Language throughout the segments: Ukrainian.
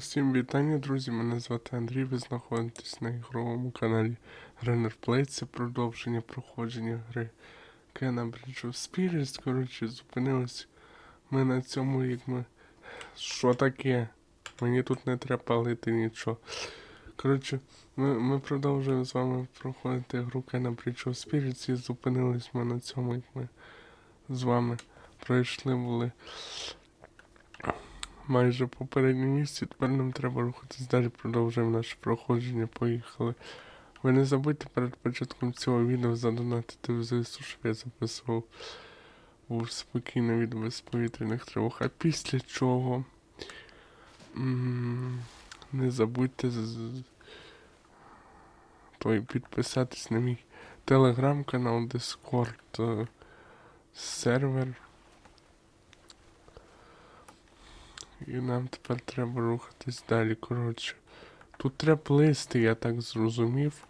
Усім вітання, друзі. Мене звати Андрій. Ви знаходитесь на ігровому каналі Runner Play. Це продовження проходження гри Kena Bridge of Spirits. Коротше, зупинились ми на цьому, як ми. Що таке? Мені тут не треба палити нічого. Коротше, ми, ми продовжуємо з вами проходити гру Kena Bridge of Spirits і зупинились ми на цьому, як ми з вами пройшли були майже попереднє місце. Тепер нам треба рухатись далі. Продовжуємо наше проходження. Поїхали. Ви не забудьте перед початком цього відео задонатити в ЗСУ, щоб я записував був спокійне відео без повітряних тривог. А після чого не забудьте той, підписатись на мій телеграм-канал, Discord, е, сервер. І нам тепер треба рухатись далі. Коротше. Тут треба плисти, я так зрозумів.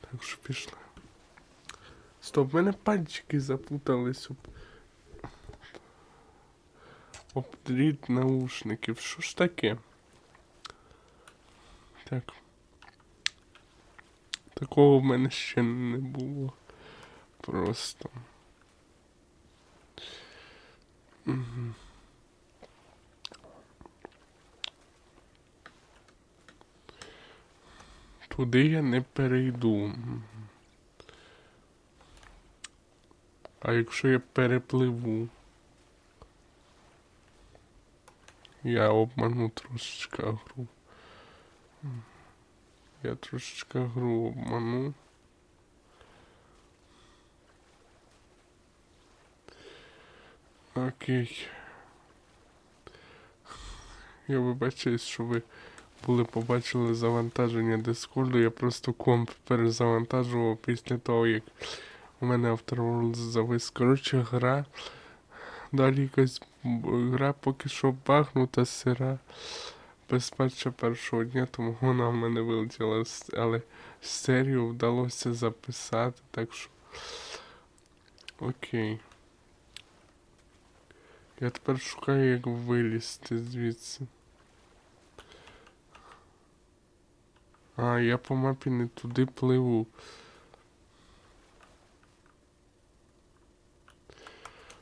Так що пішли. Стоп, в мене пальчики запутались об. Об дріт наушників. Що ж таке? Так. Такого в мене ще не було. Просто. Угу. Туди я не перейду. А якщо я перепливу? Я обману трошечка гру. Я трошечка гру обману. Окей. Я вибачаюсь, що ви були побачили завантаження Дискорду. Я просто комп перезавантажував після того, як у мене Afterworld завис. Коротше, гра. Далі якась гра поки що багнута, сира. Без патча першого дня, тому вона в мене вилетіла. Але серію вдалося записати, так що. Окей. Я тепер шукаю, як вилізти звідси. А, я по мапі не туди пливу.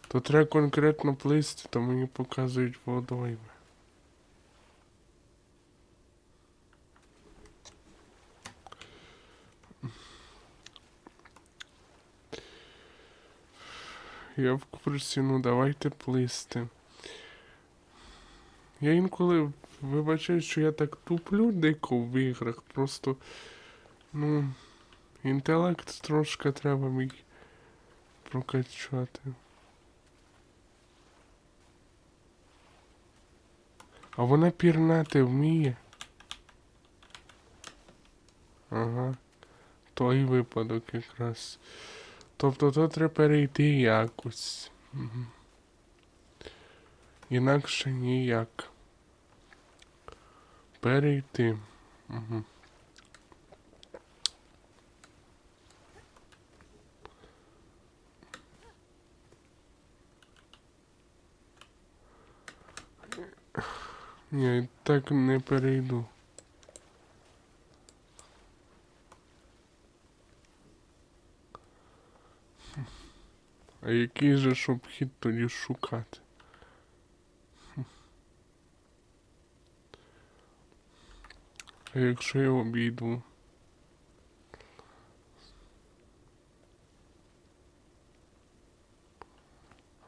То треба конкретно плисти, то мені показують водойми. Я в курсі, ну давайте плисти. Я інколи вибачаю, що я так туплю дико в іграх, просто. Ну. Інтелект трошки треба мій прокачати. А вона пірнати вміє. Ага. Той випадок якраз. Тобто то треба перейти якось. Угу. Інакше ніяк. Перейти. Угу. Ні, так не перейду. А який же ж обхід тоді шукати? А якщо я обійду?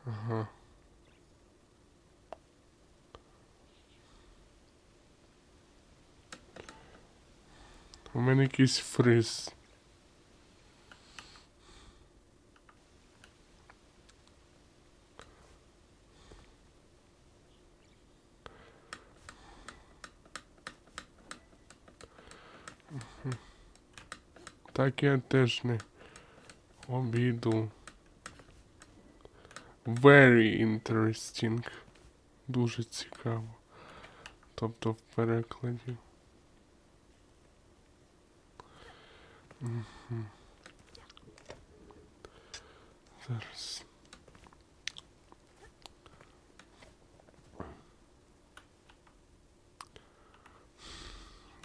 Ага. У мене якийсь фриз. Так я теж не обійду. Very interesting. Дуже цікаво. Тобто в перекладі. Зараз.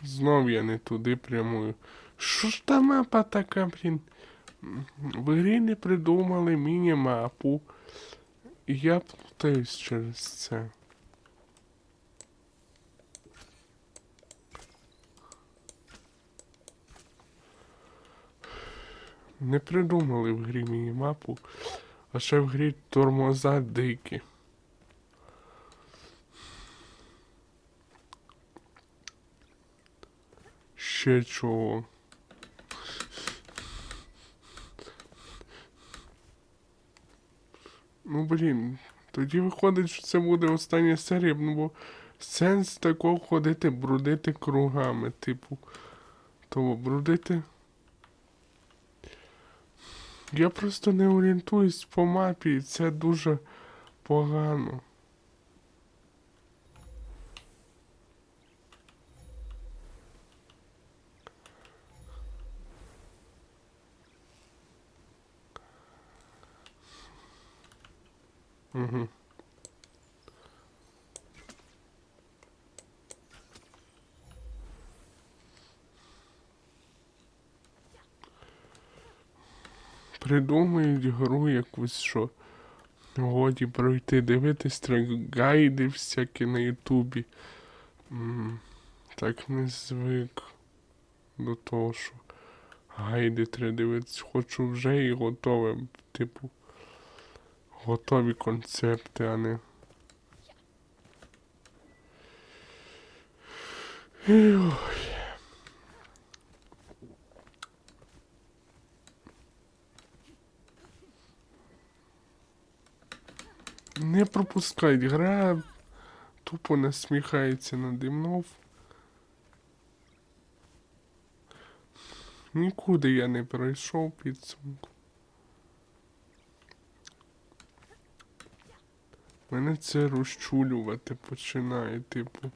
Знов я не туди прямую. Що ж та мапа така, блін? В грі не придумали міні-мапу. Я плутаюсь через це. Не придумали в грі міні-мапу, а ще в грі тормоза дикі. Ще чого. Блін, тоді виходить, що це буде остання серія, ну бо сенс такого ходити, брудити кругами, типу. Того брудити. Я просто не орієнтуюсь по мапі, і це дуже погано. Угу. Придумають гру якусь, що годі пройти, дивитись треба гайди всякі на Ютубі. Так не звик до того, що гайди треба дивитись. Хочу вже і готове, типу, готові концепти, а не. Ой. Не пропускають, гра тупо насміхається наді мною. Нікуди я не пройшов підсумку. Мене це розчулювати починає, типу,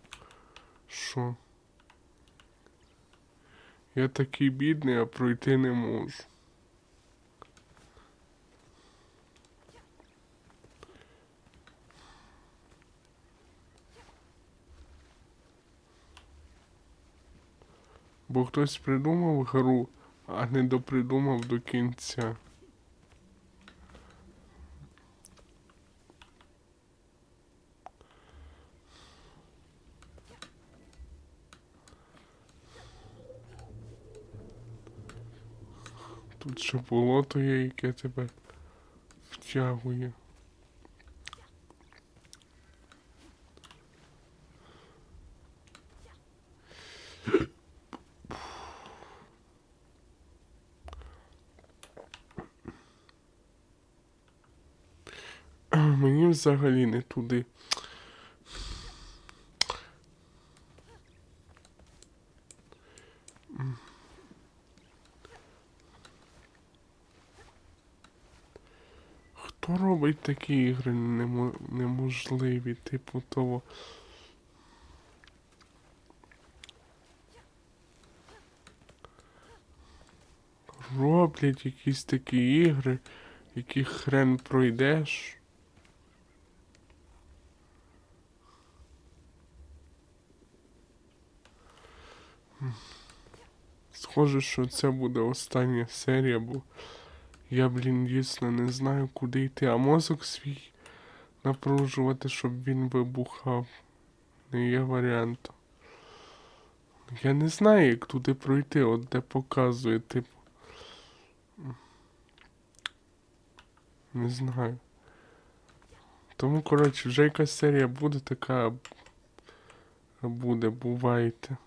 що? Я такий бідний, а пройти не можу. Бо хтось придумав гру, а не допридумав до кінця. Тут ще болото є, яке тебе втягує. Мені взагалі не туди. Хто робить такі ігри немо- неможливі, типу того? Роблять якісь такі ігри, які хрен пройдеш. Схоже, що це буде остання серія, бо я, блін, дійсно не знаю, куди йти, а мозок свій напружувати, щоб він вибухав. Не є варіанту. Я не знаю, як туди пройти, от де показує, типу. Не знаю. Тому, коротше, вже якась серія буде така. Буде, бувайте.